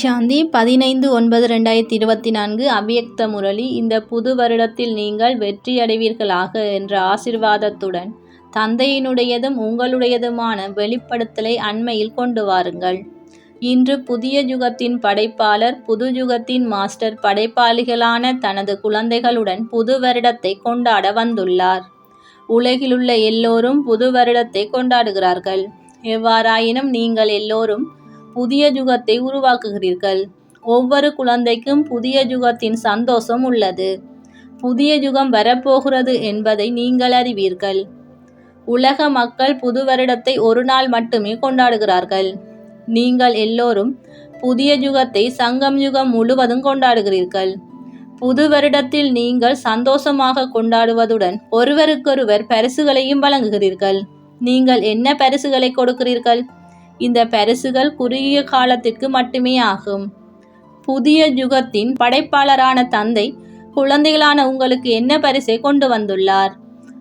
சாந்தி பதினைந்து ஒன்பது ரெண்டாயிரத்தி இருபத்தி நான்கு அவ்யக்த முரளி இந்த புது வருடத்தில் நீங்கள் வெற்றியடைவீர்களாக என்ற ஆசிர்வாதத்துடன் தந்தையினுடையதும் உங்களுடையதுமான வெளிப்படுத்தலை அண்மையில் கொண்டு வாருங்கள். இன்று புதிய யுகத்தின் படைப்பாளர் புது யுகத்தின் மாஸ்டர் படைப்பாளிகளான தனது குழந்தைகளுடன் புது வருடத்தை கொண்டாட வந்துள்ளார். உலகிலுள்ள எல்லோரும் புது வருடத்தை கொண்டாடுகிறார்கள். எவ்வாறாயினும் நீங்கள் எல்லோரும் புதிய யுகத்தை உருவாக்குகிறீர்கள். ஒவ்வொரு குழந்தைக்கும் புதிய யுகத்தின் சந்தோஷம் உள்ளது. புதிய யுகம் வரப்போகிறது என்பதை நீங்கள் அறிவீர்கள். உலக மக்கள் புது வருடத்தை ஒரு நாள் மட்டுமே கொண்டாடுகிறார்கள். நீங்கள் எல்லோரும் புதிய யுகத்தை சங்கம் யுகம் முழுவதும் கொண்டாடுகிறீர்கள். புது வருடத்தில் நீங்கள் சந்தோஷமாக கொண்டாடுவதுடன் ஒருவருக்கொருவர் பரிசுகளையும் வழங்குகிறீர்கள். நீங்கள் என்ன பரிசுகளை கொடுக்கிறீர்கள்? இந்த பரிசுகள் குறுகிய காலத்திற்கு மட்டுமே ஆகும். புதிய யுகத்தின் படைப்பாளரான தந்தை குழந்தைகளான உங்களுக்கு என்ன பரிசை கொண்டு வந்துள்ளார்?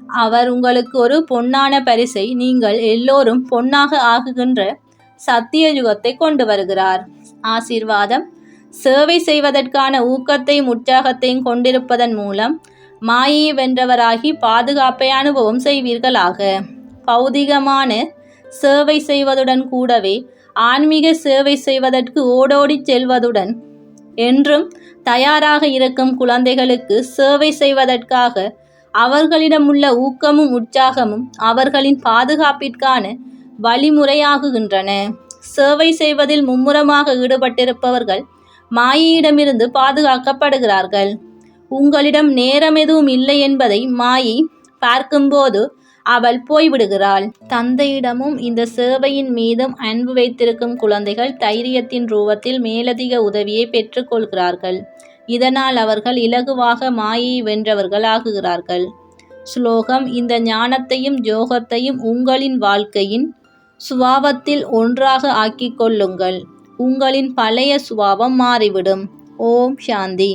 அவர் உங்களுக்கு ஒரு பொன்னான பரிசை நீங்கள் எல்லோரும் பொன்னாக ஆகுகின்ற சத்திய யுகத்தை கொண்டு வருகிறார். ஆசீர்வாதம் சேவை செய்வதற்கான ஊக்கத்தையும் உற்சாகத்தையும் கொண்டிருப்பதன் மூலம் மாயை வென்றவராகி பாதுகாப்பை அனுபவம் செய்வீர்களாக. பௌதிகமான சேவை செய்வதுடன் கூடவே ஆன்மீக சேவை செய்வதற்கு ஓடோடி செல்வதுடன் என்றும் தயாராக இருக்கும் குழந்தைகளுக்கு சேவை செய்வதற்காக அவர்களிடமுள்ள ஊக்கமும் உற்சாகமும் அவர்களின் பாதுகாப்பிற்கான வழிமுறையாகுகின்றன. சேவை செய்வதில் மும்முரமாக ஈடுபட்டிருப்பவர்கள் மாயையிடமிருந்து பாதுகாக்கப்படுகிறார்கள். உங்களிடம் நேரம் எதுவும் இல்லை என்பதை மாயை பார்க்கும்போது அவள் போய்விடுகிறாள். தந்தையிடமும் இந்த சேவையின் மீதும் அன்பு வைத்திருக்கும் குழந்தைகள் தைரியத்தின் ரூபத்தில் மேலதிக உதவியை பெற்றுக்கொள்கிறார்கள் இதனால் அவர்கள் இலகுவாக மாயை வென்றவர்கள் ஆகுகிறார்கள் ஸ்லோகம் இந்த ஞானத்தையும் யோகத்தையும் உங்களின் வாழ்க்கையின் சுபாவத்தில் ஒன்றாக ஆக்கிக் கொள்ளுங்கள் உங்களின் பழைய சுபாவம் மாறிவிடும். ஓம் சாந்தி.